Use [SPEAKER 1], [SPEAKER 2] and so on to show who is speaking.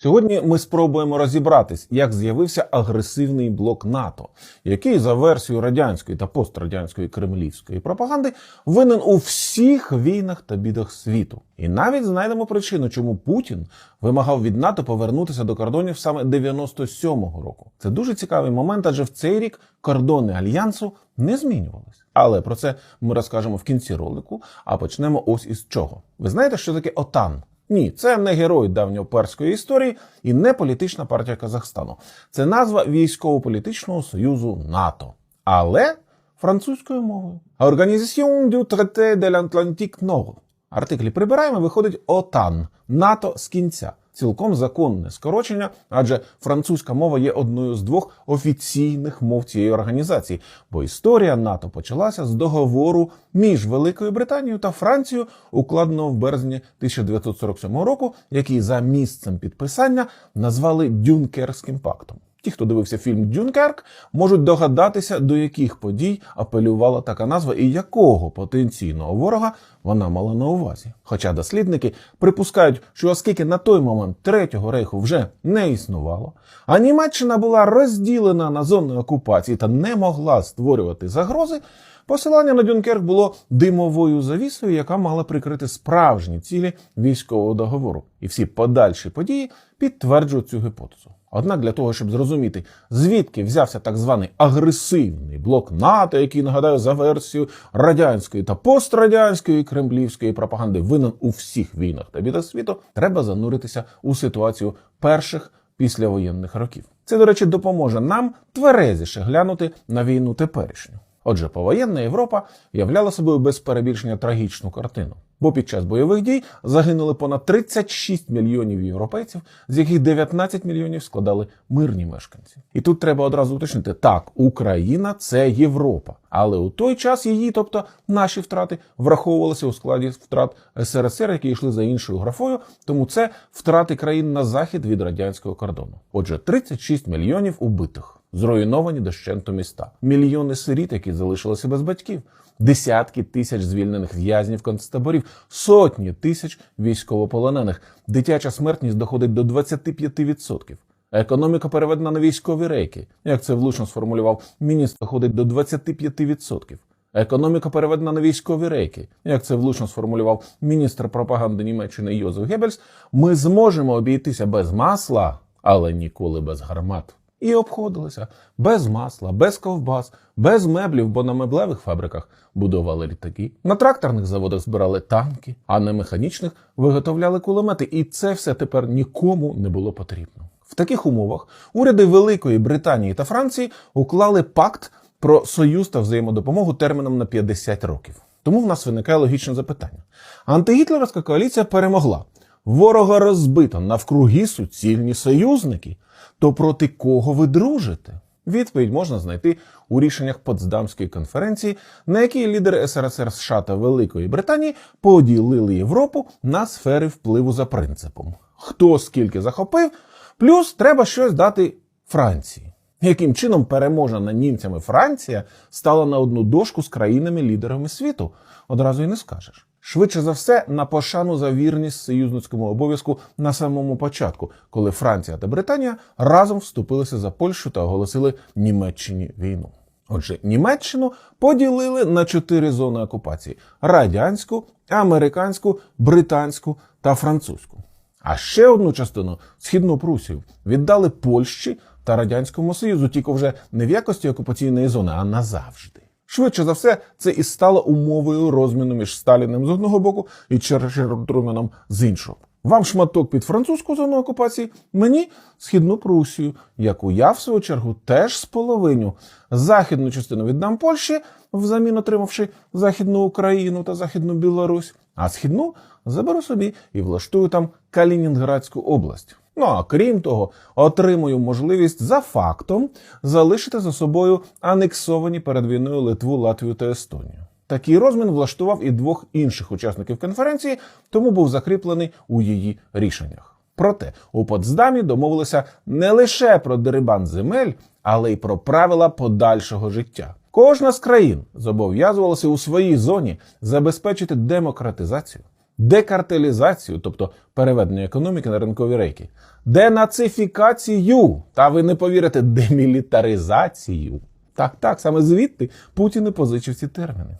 [SPEAKER 1] Сьогодні ми спробуємо розібратись, як з'явився агресивний блок НАТО, який за версією радянської та пострадянської кремлівської пропаганди винен у всіх війнах та бідах світу. І навіть знайдемо причину, чому Путін вимагав від НАТО повернутися до кордонів саме 97-го року. Це дуже цікавий момент, адже в цей рік кордони альянсу не змінювались. Але про це ми розкажемо в кінці ролику. А почнемо ось із чого. Ви знаєте, що таке ОТАН? Ні, це не герой давньоперської історії і не політична партія Казахстану. Це назва військово-політичного союзу НАТО, але французькою мовою. Organisation du Traité de l'Atlantique Nord. Артиклі прибираємо, виходить ОТАН НАТО з кінця. Цілком законне скорочення, адже французька мова є одною з двох офіційних мов цієї організації, бо історія НАТО почалася з договору між Великою Британією та Францією, укладеного в березні 1947 року, який за місцем підписання назвали Дюнкерським пактом. Ті, хто дивився фільм Дюнкерк, можуть догадатися, до яких подій апелювала така назва і якого потенційного ворога вона мала на увазі. Хоча дослідники припускають, що оскільки на той момент Третього рейху вже не існувало, а Німеччина була розділена на зони окупації та не могла створювати загрози, посилання на Дюнкерк було димовою завісою, яка мала прикрити справжні цілі військового договору. І всі подальші події підтверджують цю гіпотезу. Однак для того, щоб зрозуміти, звідки взявся так званий агресивний блок НАТО, який нагадаю за версією радянської та пострадянської кремлівської пропаганди винен у всіх війнах та бідах світу, треба зануритися у ситуацію перших післявоєнних років. Це, до речі, допоможе нам тверезіше глянути на війну теперішню. Отже, повоєнна Європа являла собою без перебільшення трагічну картину. Бо під час бойових дій загинули понад 36 мільйонів європейців, з яких 19 мільйонів складали мирні мешканці. І тут треба одразу уточнити: так, Україна це Європа, але у той час її, тобто наші втрати, враховувалися у складі втрат СРСР, які йшли за іншою графою. Тому це втрати країн на захід від радянського кордону. Отже, 36 мільйонів убитих. Зруйновані дощенту міста, мільйони сиріт, які залишилися без батьків, десятки тисяч звільнених в'язнів концтаборів, сотні тисяч військовополонених. Дитяча смертність доходить до 25%. Економіка переведена на військові рейки. Як це влучно сформулював міністр, доходить до 25%. Економіка переведена на військові рейки. Як це влучно сформулював міністр пропаганди Німеччини Йозеф Геббельс, ми зможемо обійтися без масла, але ніколи без гармат. І обходилися без масла, без ковбас, без меблів, бо на меблевих фабриках будували літаки. На тракторних заводах збирали танки, а на механічних виготовляли кулемети. І це все тепер нікому не було потрібно. В таких умовах уряди Великої Британії та Франції уклали пакт про союз та взаємодопомогу терміном на 50 років. Тому в нас виникає логічне запитання: антигітлерівська коаліція перемогла. Ворога розбито навкруги суцільні союзники. То проти кого ви дружите? Відповідь можна знайти у рішеннях Потсдамської конференції, на якій лідери СРСР США та Великої Британії поділили Європу на сфери впливу за принципом: хто скільки захопив, плюс треба щось дати Франції. Яким чином переможена німцями Франція стала на одну дошку з країнами-лідерами світу? Одразу й не скажеш. Швидше за все, на пошану за вірність союзницькому обов'язку на самому початку, коли Франція та Британія разом вступилися за Польщу та оголосили Німеччині війну. Отже, Німеччину поділили на чотири зони окупації: радянську, американську, британську та французьку. А ще одну частину східну Прусію віддали Польщі та Радянському Союзу, тільки вже не в якості окупаційної зони, а назавжди. Швидше за все, це і стало умовою розміну між Сталіним з одного боку і Труменом з іншого. Вам шматок під французьку зону окупації, мені східну Прусію, яку я, в свою чергу, теж споловиню. Західну частину віддам Польщі, взамін отримавши Західну Україну та Західну Білорусь, а східну заберу собі і влаштую там Калінінградську область. Ну а крім того, отримую можливість за фактом залишити за собою анексовані перед війною Литву, Латвію та Естонію. Такий розмін влаштував і двох інших учасників конференції, тому був закріплений у її рішеннях. Проте у Потсдамі домовилися не лише про дерибан земель, але й про правила подальшого життя. Кожна з країн зобов'язувалася у своїй зоні забезпечити демократизацію, декартелізацію, тобто переведення економіки на ринкові рейки, денацифікацію, та ви не повірите, демілітаризацію. Так, так, саме звідти Путін і позичив ці терміни.